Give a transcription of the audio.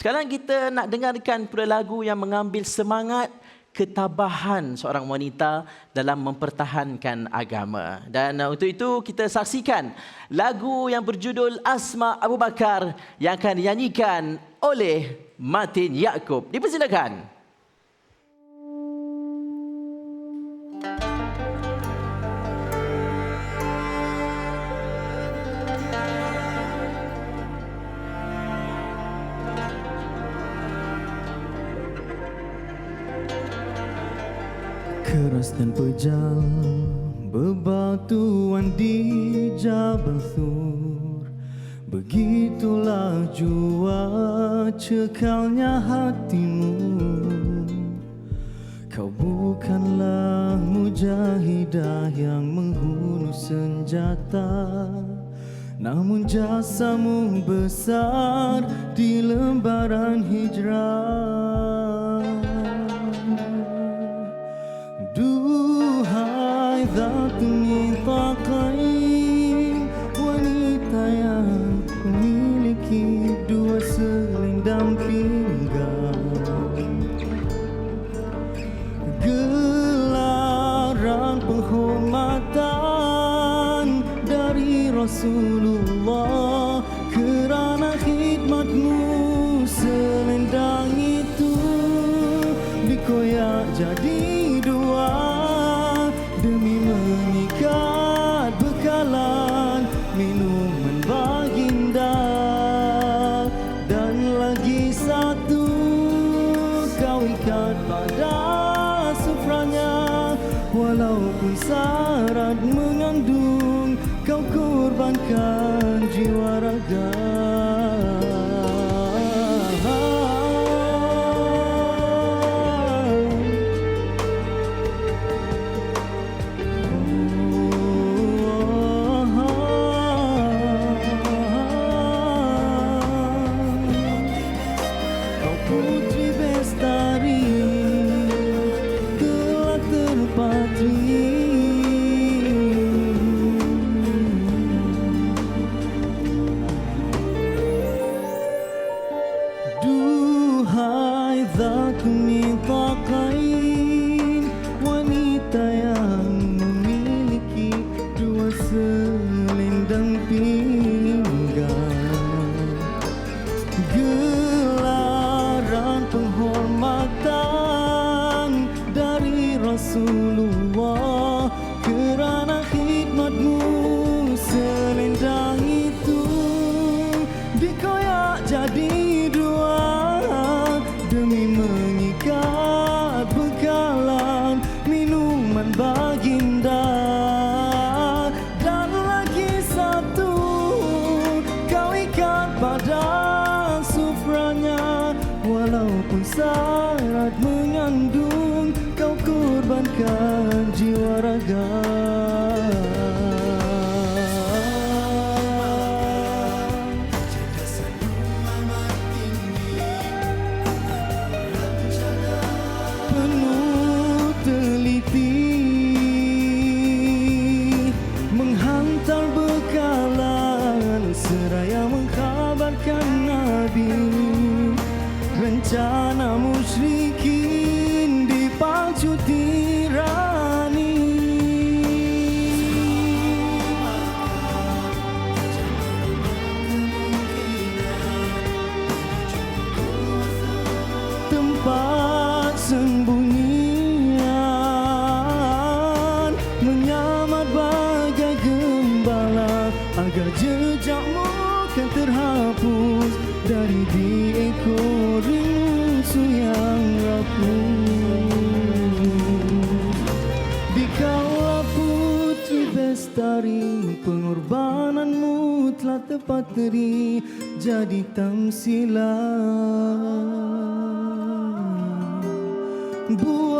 Sekarang kita nak dengarkan pula lagu yang mengambil semangat ketabahan seorang wanita dalam mempertahankan agama. Dan uh, untuk itu kita saksikan lagu yang berjudul Asma Abu Bakar yang akan dinyanyikan oleh Martin Yaakob. Dipersilakan. Keras dan pejal Bebatuan di Jabal Thur Begitulah jua cekalnya hatimu. Kau bukanlah mujahidah yang menghunus senjata Namun jasamu besar di lembaran hijrah penghormatan dari Rasulullah. Kerana khidmatmu selendang itu Dikoyak jadi dua. Demi mengikat bekalan Minuman Walaupun syarat mengandung Kau korbankan jiwa raga. Putri Gelaran penghormatan dari Rasulullah. Kerana khidmatmu selendang itu Dikoyak jadi dua. Demi mengikat bekalan minuman baginda. Dan lagi satu kau ikat pada Syarat mengandung Kau korbankan jiwa raga jejakmu kan terhapus dari di ekor musuh yang rapuh Dikaulah putri bestari Pengorbananmu telah tepat teri Jadi tamsilan. Buah